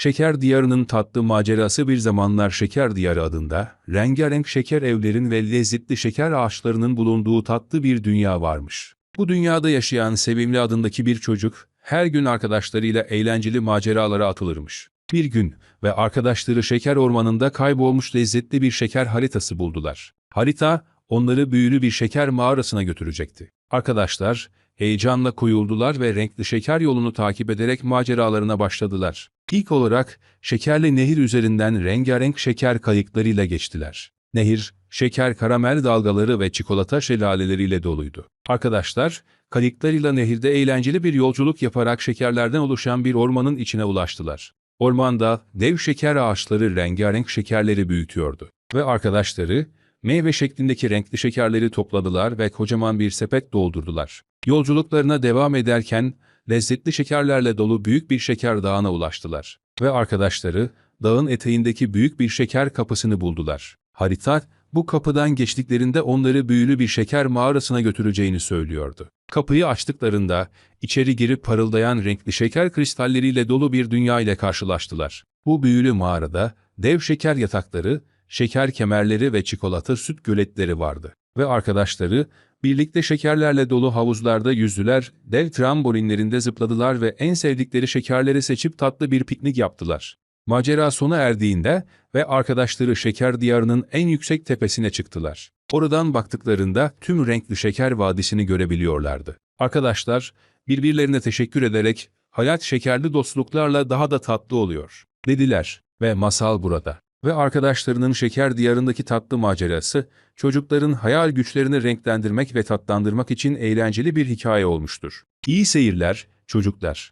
Şeker Diyarı'nın tatlı macerası bir zamanlar Şeker Diyarı adında, rengarenk şeker evlerin ve lezzetli şeker ağaçlarının bulunduğu tatlı bir dünya varmış. Bu dünyada yaşayan Sevimli adındaki bir çocuk, her gün arkadaşlarıyla eğlenceli maceralara atılırmış. Bir gün ve arkadaşları şeker ormanında kaybolmuş lezzetli bir şeker haritası buldular. Harita, onları büyülü bir şeker mağarasına götürecekti. Arkadaşlar, heyecanla koyuldular ve renkli şeker yolunu takip ederek maceralarına başladılar. İlk olarak şekerli nehir üzerinden rengarenk şeker kayıklarıyla geçtiler. Nehir, şeker karamel dalgaları ve çikolata şelaleleriyle doluydu. Arkadaşlar, kayıklarıyla nehirde eğlenceli bir yolculuk yaparak şekerlerden oluşan bir ormanın içine ulaştılar. Ormanda dev şeker ağaçları rengarenk şekerleri büyütüyordu. Ve arkadaşları, meyve şeklindeki renkli şekerleri topladılar ve kocaman bir sepet doldurdular. Yolculuklarına devam ederken, lezzetli şekerlerle dolu büyük bir şeker dağına ulaştılar. Ve arkadaşları, dağın eteğindeki büyük bir şeker kapısını buldular. Harita, bu kapıdan geçtiklerinde onları büyülü bir şeker mağarasına götüreceğini söylüyordu. Kapıyı açtıklarında, içeri girip parıldayan renkli şeker kristalleriyle dolu bir dünya ile karşılaştılar. Bu büyülü mağarada, dev şeker yatakları, şeker kemerleri ve çikolata süt göletleri vardı. Ve arkadaşları, birlikte şekerlerle dolu havuzlarda yüzdüler, dev trambolinlerinde zıpladılar ve en sevdikleri şekerleri seçip tatlı bir piknik yaptılar. Macera sona erdiğinde ve arkadaşları şeker diyarının en yüksek tepesine çıktılar. Oradan baktıklarında tüm renkli şeker vadisini görebiliyorlardı. Arkadaşlar birbirlerine teşekkür ederek hayat şekerli dostluklarla daha da tatlı oluyor dediler ve masal burada. Ve arkadaşlarının şeker diyarındaki tatlı macerası çocukların hayal güçlerini renklendirmek ve tatlandırmak için eğlenceli bir hikaye olmuştur. İyi seyirler çocuklar.